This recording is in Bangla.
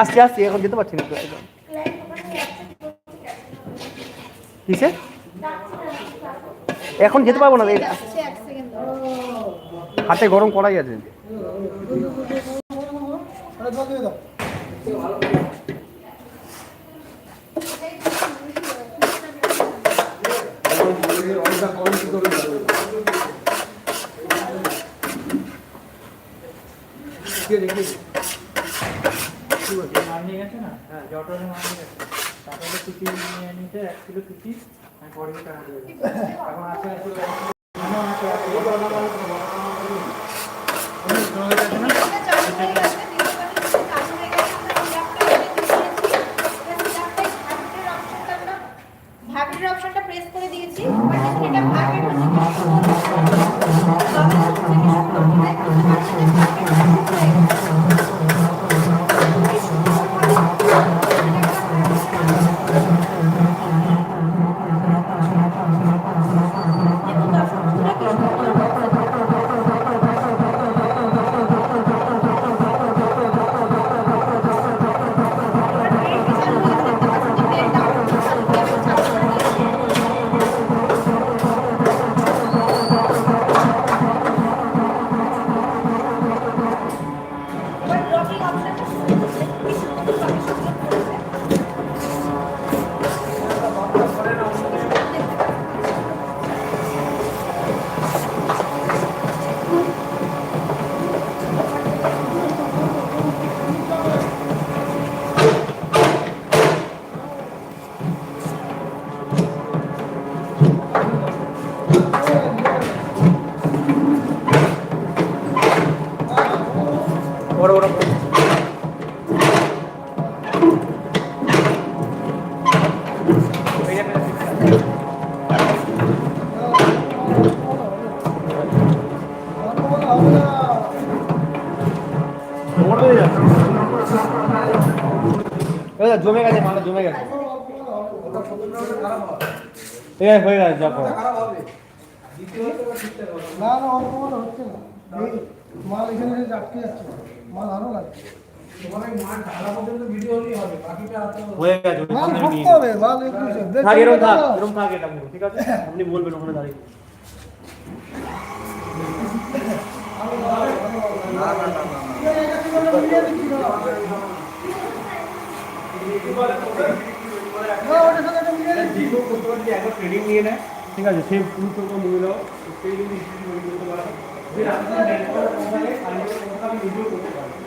আসছি আসছি, এখন যেতে পারছি না। কিসে? এখন যেতে পারব না হাতে গরম করাই আছে। নিয়ে গেছে না হ্যাঁ জটরে মাল নিয়ে গেছে তারপরে টুপি নিয়ে নিতে এক কিলো টুপি আমি পরে টাকা দিয়ে এখন আছে আছে আমার আছে আছে। ভাগের অপশনটা প্রেস করে দিয়েছি এটা ভাগের জমে গেছে মালা জমে গেছে। ঠিক আছে হয়ে গেছে দেখো না না অল্প মাল হচ্ছে না। মাল এখানে আটকে যাচ্ছে। মাল আরও লাগছে। হয়ে গেছে মাল ঢুকতে হবে মাল একটু দেখ থাক এরকম থাক এরকম থাক এটা পুরো, ঠিক আছে আপনি বলবেন ওখানে দাঁড়িয়ে নিয়ে নেয় ঠিক আছে সে পুরুষ মহিলা সেই যদি করতে পারে আমি নিজেও করতে পারি।